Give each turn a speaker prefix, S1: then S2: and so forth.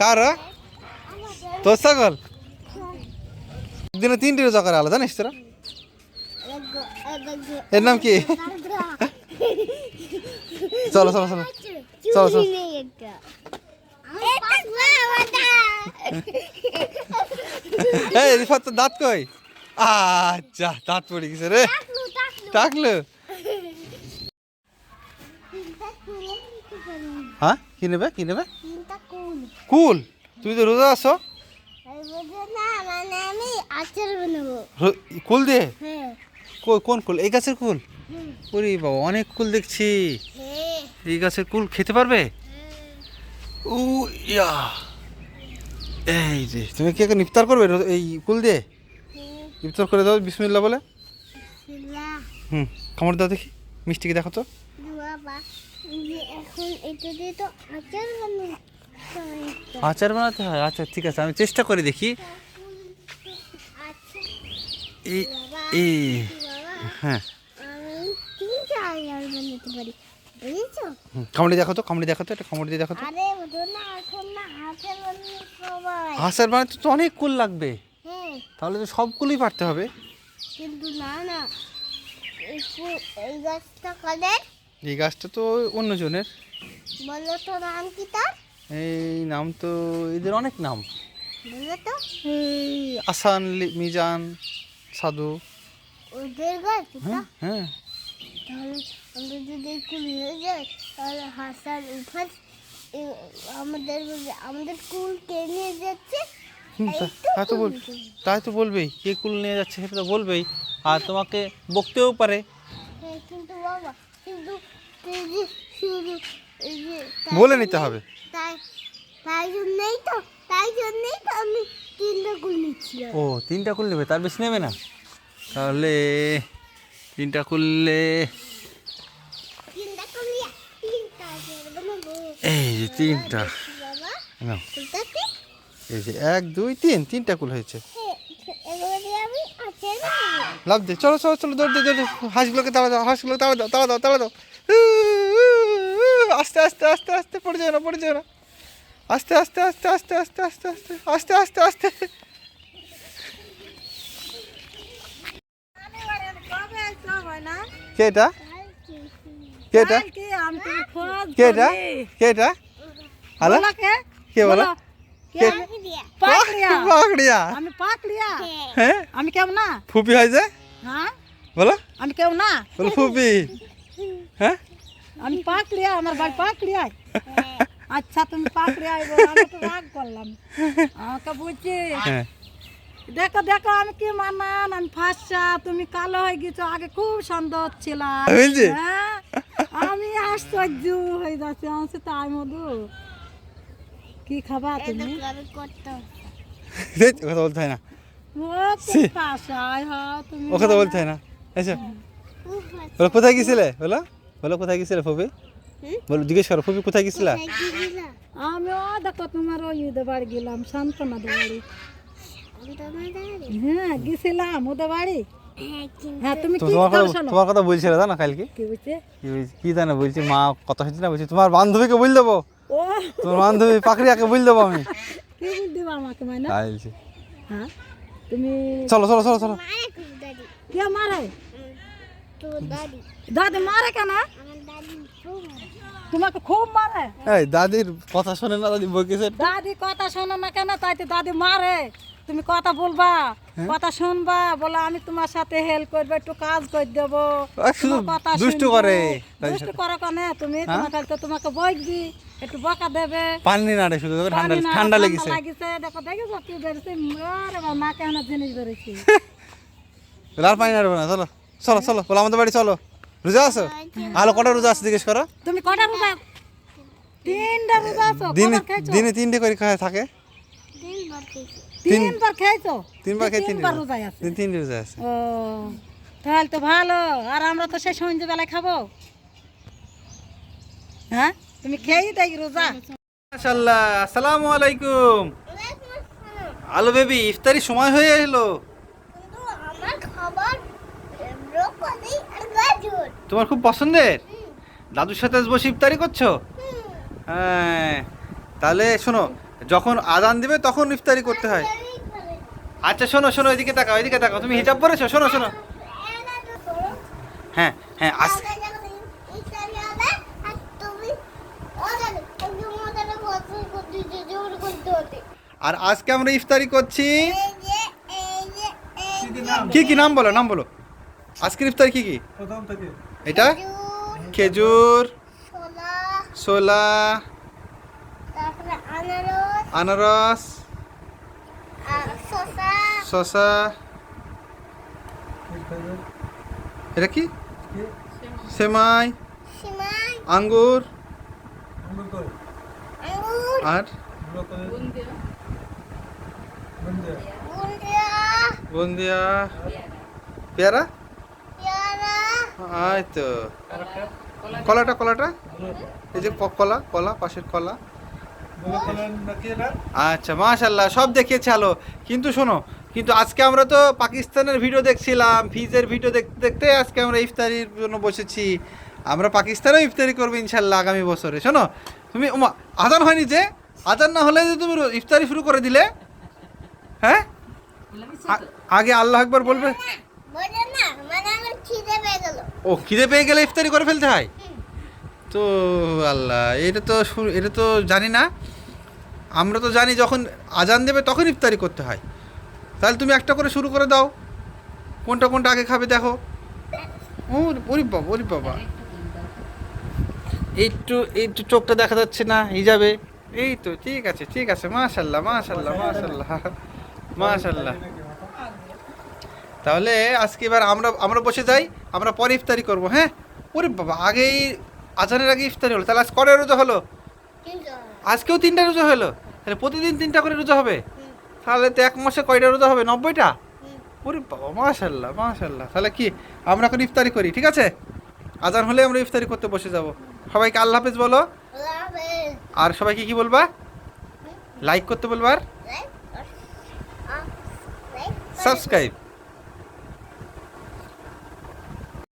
S1: কার? তোর ছাগল? দিনে তিনটে রোজা করে আলাদা জানিস তোরা? এর নাম কি? চলো চলো চলো। চলো, চলো। দাঁত কই? আচ্ছা দাঁত পড়ে গেছে রে। টাকলো। হ্যাঁ কি নেবে কি নেবে? কুল। তুমি তো রোজা আছো?
S2: মানে
S1: রো- কুল দিয়ে?
S2: হ্যাঁ।
S1: কো- কোন কুল? এই গাছের কুল? ওরে বাবা অনেক কুল দেখছি।
S2: হ্যাঁ।
S1: এই গাছের কুল খেতে পারবে? উ ইয়া। এই যে তুমি কি ইফতার করবে রো- এই কুল দিয়ে? ইফতার করে দাও বিসমিল্লা বলে। হুম খামড় দাও দেখি মিষ্টিকে দেখো তো
S2: এখন এটা দিয়ে তো আচার বানাবো।
S1: আচার বানাতে হয়? আচ্ছা ঠিক আছে আমি চেষ্টা করে দেখি। এই হ্যাঁ। কামড়ে দেখো তো কামড়ে দেখো তো এটা কামড়ে দিয়ে দেখো তো।
S2: আচার
S1: বানাতে তো অনেক কুল লাগবে। তাহলে তো সব কুলই পারতে হবে।
S2: কিন্তু না না এই গাছটা কাদের?
S1: এই গাছটা তো অন্যজনের।
S2: বলো তো নাম কি তার?
S1: এই নাম তো এদের অনেক নাম। এই আসান মিজান সাধু।
S2: ওদের গাছ
S1: হ্যাঁ হ্যাঁ।
S2: তাহলে আমরা যদি একটু নিয়ে যাই তাহলে হাসান উফাস আমাদের আমাদের কুল কে নিয়ে যাচ্ছে?
S1: তাই তো বল তাই তো বলবেই কে কুল নিয়ে যাচ্ছে সেটা তো বলবেই। আর তোমাকে বকতেও পারে।
S2: হ্যাঁ কিন্তু বাবা কিন্তু
S1: বলে নিতে হবে।
S2: তাই তাই জন্যই তো তাই জন্যই তো আমি তিনটা কুল নিচ্ছিলাম।
S1: ও তিনটা কুল নেবে তার বেশি নেবে না? তাহলে তিনটা কুললে এই যে তিনটা। এই যে এক দুই তিন তিনটা কুল হয়েছে।
S2: হ্যাঁ
S1: লাভ দে চলো চলো চলো দৌড় দে দৌড় হাঁসগুলোকে তাড়া দাও হাঁসগুলোকে তাড়া দাও তাড়া দাও তাড়া দাও। আস্তে আস্তে আস্তে আস্তে পড়ে যাও না পড়ে যাও না আস্তে আস্তে আস্তে আস্তে আস্তে আস্তে আস্তে আস্তে আস্তে আস্তে কে এটা কে এটা কে কে হ্যালো কে বলো
S3: আমি
S1: হ্যাঁ
S3: কেমন না
S1: ফুপি হয় যে
S3: হ্যাঁ
S1: বলো
S3: আমি কেমন না
S1: বলো ফুপি হ্যাঁ
S3: আমি পাকড়িয়া আমার বাড়ি পাকড়িয়ায় আচ্ছা তুমি পাকড়িয়ায় বলো, আমি তো রাগ করলাম। আমাকে বলছি
S1: হ্যাঁ।
S3: দেখো দেখো আমি কি মানান? আমি ফাঁসা তুমি কালো হয়ে গেছো আগে খুব সুন্দর ছিল হ্যাঁ আমি আশ্চর্য হয়ে যাচ্ছি আমি বলছি, তাই মধু। কি খাবা তুমি?
S1: কথা বলতে হয় না।
S3: হ্যাঁ তুমি
S1: ও কথা বলতে হয় না। আচ্ছা। কোথায় গেছিলে? বলো। বলো কোথায় গেছিলে ফুপি?
S2: হুম?
S1: বলো জিজ্ঞেস করো ফুপি কোথায় গেছিলা?
S3: আমি ও দেখো তোমার ওই বাড়ি গেলাম শান্তনাদের বাড়ি। হ্যাঁ গেছিলাম ওদের বাড়ি। হ্যাঁ তুমি কি
S1: তোমার কথা
S3: শোনো?
S1: তোমার কথা বলছিলে জানো কালকে?
S3: কি বলছে?
S1: কি জানো বলছি মা কথা হচ্ছে না বলছি তোমার বান্ধবীকে বল দেবো। তোমার বান্ধবী পাকড়িয়াকে বল দেবো আমি।
S3: কি বল দিবা আমাকে মাইনা? হ্যাঁ তুমি
S1: চলো চলো চলো চলো।
S3: কে মারে?
S2: তো দাদি।
S3: দাদি মারে কেন?
S2: খুব
S3: তোমাকে খুব মারে।
S1: এই দাদির কথা শোনে না দাদি বকেছে
S3: দাদি কথা শোনো না কেন? তাই তো দাদি মারে। তুমি কথা বলবা
S1: হ্যাঁ?
S3: কথা শুনবা বলে আমি তোমার সাথে হেল্প করব একটু কাজ করে দেবো। কথা
S1: দুষ্টু করে।
S3: দুষ্টু কেন? তুমি
S1: হ্যাঁ?
S3: তোমার কাছে তো তোমাকে বইবি একটু বকা দেবে।
S1: পানি না রে শুধু ঠান্ডা লেগেছে।
S3: লাগিছে। দেখো দেখেছ কি বেরোছে আরে বাবা কেন জিনিস বেরোছি
S1: আর পানি না না চলো। চলো চলো বলো আমাদের বাড়ি চলো। রোজা আছো? আলো কটা রোজা আছে জিজ্ঞেস করো?
S3: তুমি কটা রোজা? তিনটা রোজা আছো
S1: দিনে দিনে তিনটে করে খায় থাকে।
S3: তিনবার খাইছো
S1: তিনবার খাই
S3: তিনবার রোজায় আছে।
S1: তিন তিনটে রোজা আছে।
S3: ও তাহলে তো ভালো। আর আমরা তো সেই সন্ধ্যেবেলায় খাব। হ্যাঁ? তুমি খেয়েই দেখ রোজা।
S1: মাশাআল্লাহ আসসালামু আলাইকুম। আলো বেবি ইফতারি সময় হয়ে এলো
S2: কিন্তু আমার খাবার ব্রোকলি আর গাজর
S1: তোমার খুব পছন্দের? দাদুর সাথে আজ বসে ইফতারি করছ? হ্যাঁ তাহলে শোনো যখন আদান দিবে তখন ইফতারি করতে হয়। আচ্ছা শোনো শোনো এদিকে তাকাও এদিকে তাকাও তুমি হিজাব পরেছো? শোনো শোনো। হ্যাঁ হ্যাঁ আস আর আজকে আমরা ইফতারি করছি কি কি নাম বলো নাম বলো। আজকের ইফতারি কি কি? এটা? খেজুর ছোলা
S2: আনারস শসা।
S1: এটা কি? সেমাই। আঙ্গুর।
S2: আঙ্গুর
S1: আর?
S2: বুন্দিয়া।
S1: পেয়ারা? এই তো কলাটা কলাটা? এই যে কলা কলা, পাশের কলা। আচ্ছা মাশাল্লাহ, সব দেখিয়েছে আলো। কিন্তু শোনো, কিন্তু আজকে আমরা তো পাকিস্তানের ভিডিও দেখছিলাম, ফিজের ভিডিও দেখতে দেখতে আজকে আমরা ইফতারির জন্য বসেছি। আমরা পাকিস্তানেও ইফতারি করব ইনশাল্লাহ আগামী বছরে। শোনো, তুমি আজান হয়নি যে? আজান না হলে তুমি ইফতারি শুরু করে দিলে? হ্যাঁ? আগে আল্লাহ একবার বলবে। ও খিদে পেয়ে গেলে ইফতারি করে ফেলতে হয়? তো আল্লাহ এটা তো এটা তো জানি না। আমরা তো জানি যখন আজান দেবে তখন ইফতারি করতে হয়। তাহলে তুমি একটা করে শুরু করে দাও। কোনটা কোনটা আগে খাবে দেখো। ও ওরি বাবা ওরি বাবা। একটু একটু চোখটা দেখা যাচ্ছে না হিজাবে এই তো ঠিক আছে ঠিক আছে। মাশাল্লাহ মাশাল্লাহ মাশাল্লাহ। মাশাল্লাহ। তাহলে আজকে এবার আমরা আমরা বসে যাই আমরা পরে ইফতারি করব হ্যাঁ? ওরে বাবা আগেই আজানের আগে ইফতারি হলো তাহলে আজ কটা রোজা হলো? আজকেও তিনটা রোজা হলো? তাহলে প্রতিদিন তিনটা করে রোজা হবে? তাহলে তো এক মাসে কয়টা রোজা হবে? নব্বইটা? ওরে বাবা মাশাল্লাহ মাশাল্লাহ তাহলে কি আমরা এখন ইফতারি করি ঠিক আছে? আজান হলে আমরা ইফতারি করতে বসে যাব। সবাইকে আল্লাহ হাফেজ বলো। আর সবাইকে কি বলবা? লাইক করতে বলবার সাবস্ক্রাইব